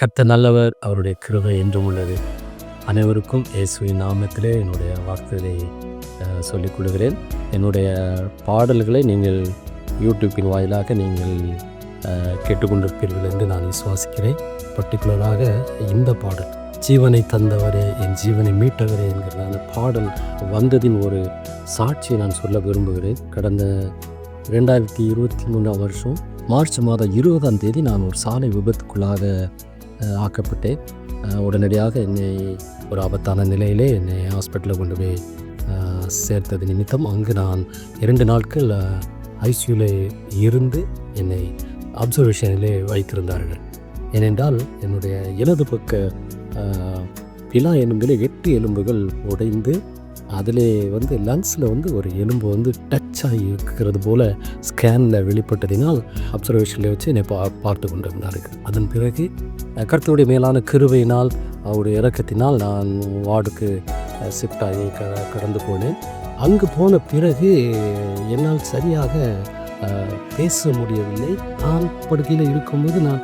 கர்த்த நல்லவர் அவருடைய கிருபை என்றும் உள்ளது. அனைவருக்கும் இயேசுவின் நாமத்திலே என்னுடைய வாக்குதலை சொல்லிக் கொள்கிறேன். என்னுடைய பாடல்களை நீங்கள் யூடியூப்பின் வாயிலாக நீங்கள் கேட்டுக்கொண்டிருப்பீர்கள் என்று நான் விசுவாசிக்கிறேன். பர்டிகுலராக இந்த பாடல் ஜீவனை தந்தவரே என் ஜீவனை மீட்டவரே என்கிற அந்த பாடல் வந்ததின் ஒரு சாட்சியை நான் சொல்ல விரும்புகிறேன். கடந்த ரெண்டாயிரத்தி இருபத்தி மூணாம் வருஷம் மார்ச் மாதம் இருபதாம் தேதி நான் ஒரு சாலை விபத்துக்குள்ளாக ஆக்கப்பட்டேன் உடனடியாக என்னை ஒரு ஆபத்தான நிலையிலே என்னை ஹாஸ்பிட்டலில் கொண்டு போய் சேர்த்தது நிமித்தம் அங்கு நான் இரண்டு நாட்கள் ஐசியூவில் இருந்து என்னை அப்சர்வேஷனிலே வைத்திருந்தார்கள். ஏனென்றால் என்னுடைய இடது பக்க பிலா எலும்பில் எட்டு எலும்புகள் உடைந்து அதிலே வந்து லங்ஸில் வந்து ஒரு எலும்பு வந்து டச் ஆகி இருக்கிறது போல் ஸ்கேனில் வெளிப்பட்டதினால் அப்சர்வேஷனில் வச்சு என்னை பா பார்த்து கொண்டிருந்தார்கள். அதன் பிறகு கருத்துடைய மேலான கிருவையினால் அவருடைய இறக்கத்தினால் நான் வார்டுக்கு ஷிஃப்ட் ஆகி க கடந்து போனேன். அங்கு போன பிறகு என்னால் சரியாக பேச முடியவில்லை. நான் படுக்கையில் இருக்கும்போது நான்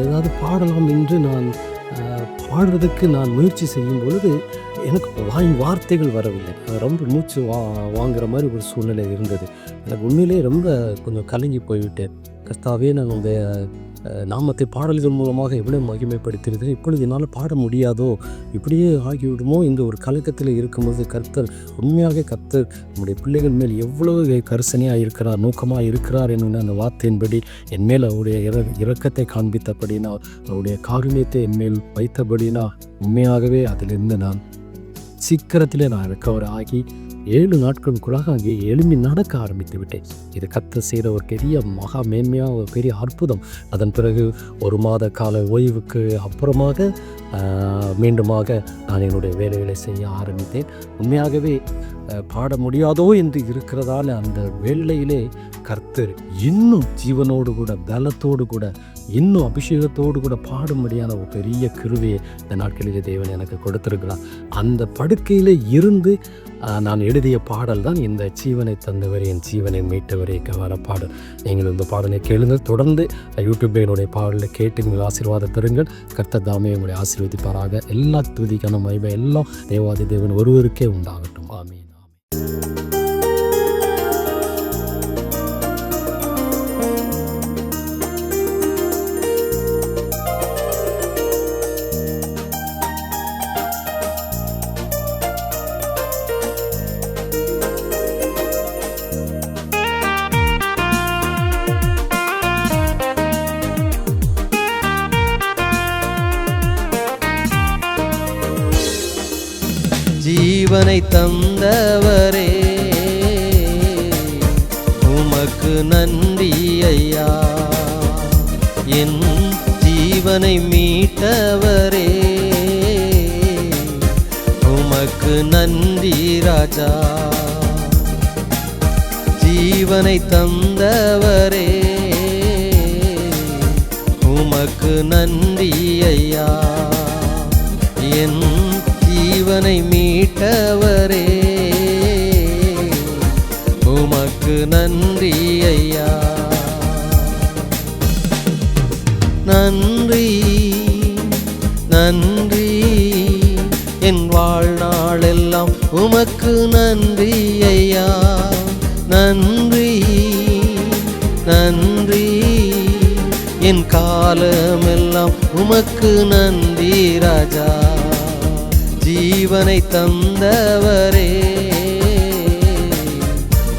ஏதாவது பாடலாம் என்று நான் பாடுறதுக்கு நான் முயற்சி செய்யும் பொழுது எனக்கு வாய் வார்த்தைகள் வரவில்லை. ரொம்ப மூச்சு வா வாங்குற மாதிரி ஒரு சூழ்நிலை இருந்தது. எனக்கு உண்மையிலே ரொம்ப கொஞ்சம் கலங்கி போய்விட்டேன். கர்த்தாவே நான் உங்கள் நாமத்தை பாடல்கள் மூலமாக எவ்வளோ மகிமைப்படுத்துகிறது இப்பொழுது என்னால் பாட முடியாதோ? இப்படியே ஆகிவிடுமோ? இந்த ஒரு கலக்கத்தில் இருக்கும்போது கர்த்தர் உண்மையாக கர்த்தர் நம்முடைய பிள்ளைகள் மேல் எவ்வளவு கரிசனையாக இருக்கிறார் நோக்கமாக இருக்கிறார் என்னும் அந்த வார்த்தையின்படி என் மேல் அவருடைய இற இரக்கத்தை காண்பித்தபடினா அவருடைய காருண்யத்தை என் மேல் வைத்தபடினா உண்மையாகவே அதிலிருந்து நான் சீக்கிரத்திலே நான் ரெக்கவர் ஆகி ஏழு நாட்களுக்குள்ளாக அங்கே எழும்பி நடக்க ஆரம்பித்து விட்டேன். இது கத்த செய்கிற ஒரு பெரிய மகா மேன்மையாக ஒரு பெரிய அற்புதம். அதன் பிறகு ஒரு மாத கால ஓய்வுக்கு அப்புறமாக மீண்டுமாக நான் என்னுடைய வேலைகளை செய்ய ஆரம்பித்தேன். உண்மையாகவே பாட முடியாதோ என்று இருக்கிறதால அந்த வேலையிலே கர்த்தர் இன்னும் ஜீவனோடு கூட பலத்தோடு கூட இன்னும் அபிஷேகத்தோடு கூட பாடும்படியான ஒரு பெரிய கிருவியை இந்த நாட்களிலே தேவன் எனக்கு கொடுத்திருக்கிறார். அந்த படுக்கையில் இருந்து நான் எழுதிய பாடல் தான் இந்த ஜீவனை தந்தவர் என் ஜீவனை மீட்டவரே கவர பாடல் நீங்கள் இந்த பாடலை கேளுங்கள். தொடர்ந்து யூடியூப்பில் என்னுடைய பாடலை கேட்டு நீங்கள் ஆசீர்வாதம் பெறுங்கள். கர்த்தர் தாமே ஆசீர்வதிப்பாராக. எல்லா துதிக்கான மகிமை எல்லாம் தேவாதி தேவன் ஒருவருக்கே உண்டாகட்டும். ஆமீன் ஆமீன். ஜீவனை தந்தவரே உமக்கு நன்றி ஐயா. என் ஜீவனை மீட்டவரே உமக்கு நன்றி ராஜா. ஜீவனை தந்தவரே உமக்கு நன்றி ஐயா. என் ஜீவனை மீட்டவரே. உமக்கு நன்றி ஐயா. நன்றி நன்றி. என் வாழ்நாளெல்லாம் உமக்கு நன்றி ஐயா. நன்றி நன்றி. என் காலமெல்லாம் உமக்கு நன்றி ராஜா. ஜீவனை தந்தவரே.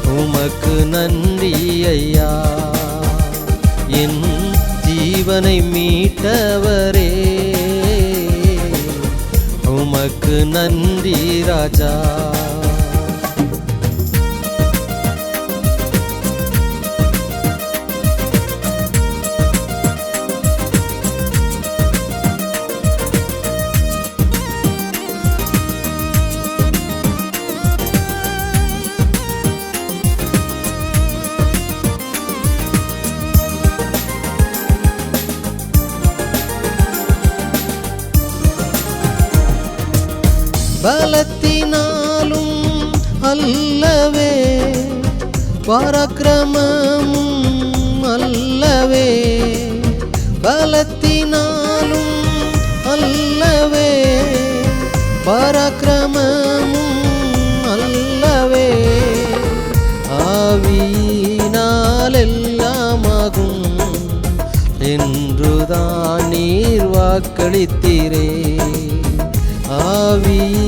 உமக்கு நன்றி ஐயா. என் ஜீவனை மீட்டவரே. உமக்கு நன்றி ராஜா. பலத்தினாலும் அல்லவே பரக்கிரமமும் அல்லவே. பலத்தினாலும் அல்லவே பரக்கிரமமும் அல்லவே. ஆவியினாலெல்லாமாகும் என்றுதான் நீர் வாக்களித்தீரே. ஆவி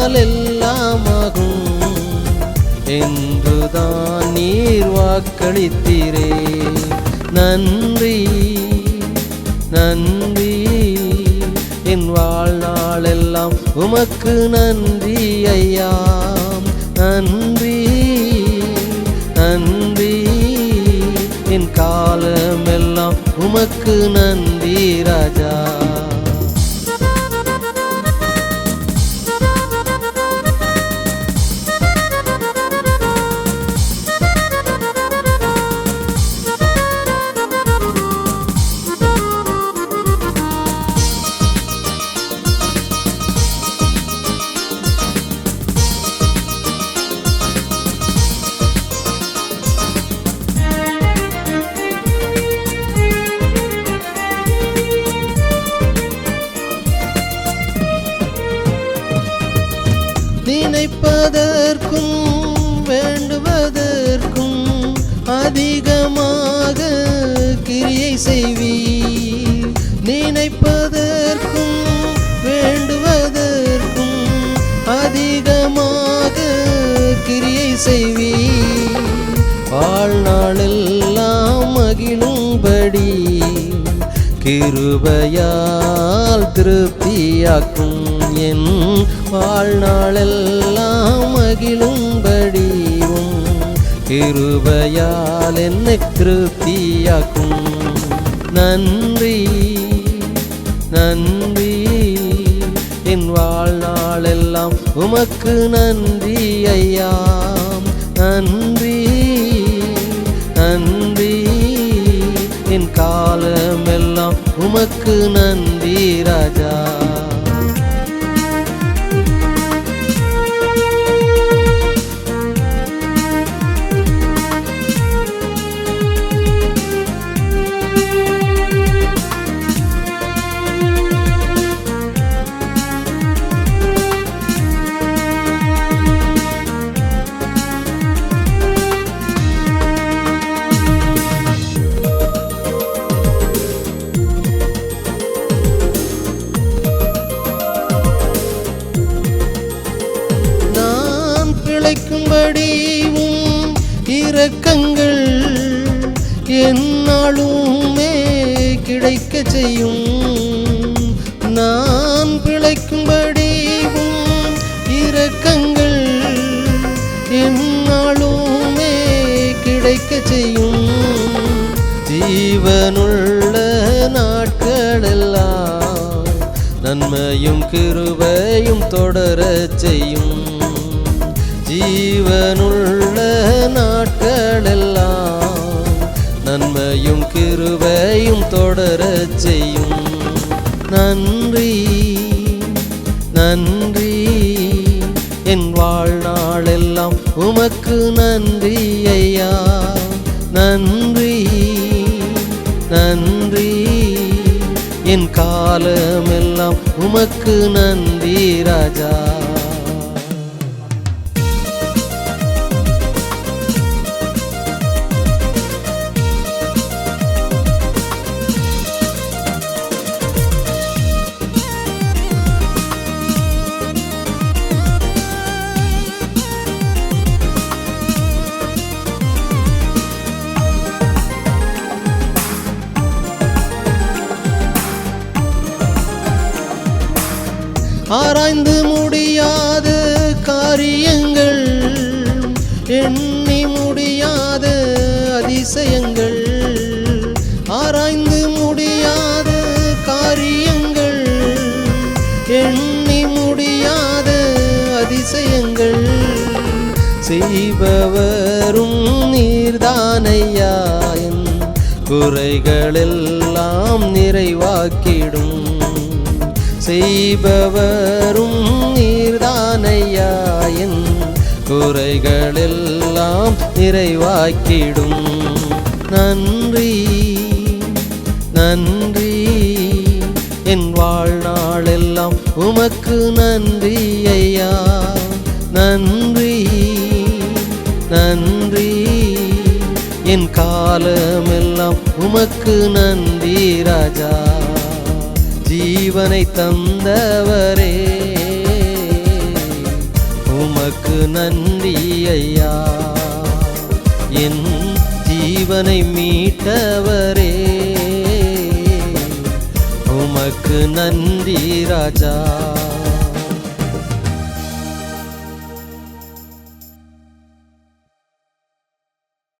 ஆவியினால் எல்லாமாகும் என்றுதான் நீர் வாக்களித்தீரே. நன்றி நன்றி. என் வாழ்நாளெல்லாம் உமக்கு நன்றி ஐயா. நன்றி நன்றி. என் காலமெல்லாம் உமக்கு நன்றி ராஜா. நினைப்பதற்கும் வேண்டுவதற்கும் அதிகமாக கிரியை செய்வீர். நினைப்பதற்கும் வேண்டுவதற்கும் அதிகமாக கிரியை செய்வீர். வாழ்நாளெல்லாம் மகிழும்படி கிருபையால் திருப்தியாக்கும் என் வாழ்நாளெல்லாம் மகிழும்படியும் கிருபையால் என்னை திருப்தியாக்கும். நன்றி நன்றி. என் வாழ்நாளெல்லாம் உமக்கு நன்றி ஐயா. நன்றி நன்றி. என் காலமெல்லாம் உமக்கு நன்றி ராஜா. நான் பிழைக்கும்படி இரக்கங்கள் என்னாலுமே கிடைக்க செய்யும். ஜீவனுள்ள நாட்களெல்லாம் நன்மையும் கிருபையும் தொடரச் செய்யும். ஜீவனுள்ள நாட்களெல்லாம் நன்மையும் கிருபையும் தொடரச் செய்யும். நன்றி நன்றி. என் வாழ்நாளெல்லாம் உமக்கு நன்றி ஐயா. நன்றி நன்றி. என் காலமெல்லாம் உமக்கு நன்றி ராஜா. ஆராய்ந்து முடியாத காரியங்கள் எண்ணி முடியாத அதிசயங்கள். ஆராய்ந்து முடியாத காரியங்கள் எண்ணி முடியாத அதிசயங்கள். செய்பவரும் நீர்தானையா என் குறைகளெல்லாம் நிறைவாக்கிடும். செய்பவரும் நீர்தானையா? என் குறைகளெல்லாம் நிறைவாக்கிடும். நன்றி நன்றி. என் வாழ்நாளெல்லாம் உமக்கு நன்றி ஐயா. நன்றி நன்றி. என் காலமெல்லாம் உமக்கு நன்றி ராஜா. ஜீவனை தந்தவரே. உமக்கு நன்றி ஐயா. என் ஜீவனை மீட்டவரே. உமக்கு நன்றி ராஜா.